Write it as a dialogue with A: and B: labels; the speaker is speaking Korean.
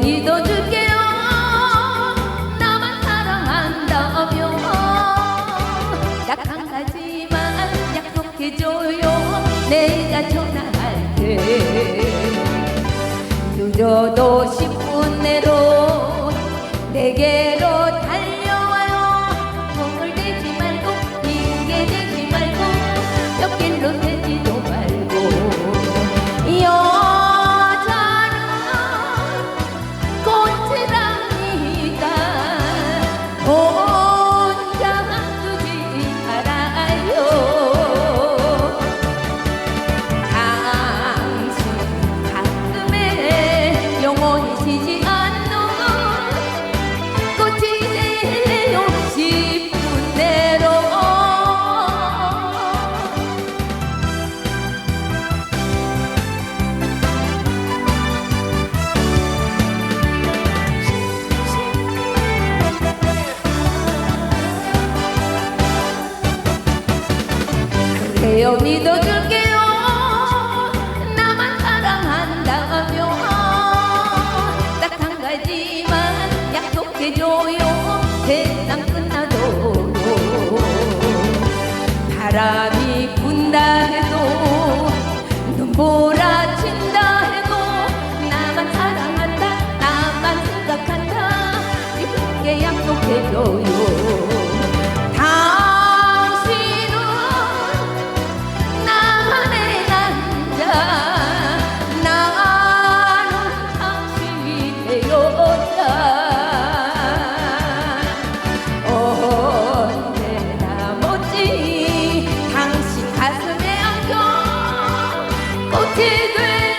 A: 믿어줄게요. 나만 사랑한다며. 약한 가지만 약속해줘요. 내가 전화할게. 늦어도 10분 그래요 믿어줄게요. 나만 사랑한다며. 딱 한 가지만 약속해줘요. 세상 끝나도 바람이 분다 해도 눈보라 친다 해도 나만 사랑한다 나만 생각한다. 이렇게 약속해줘요 Baby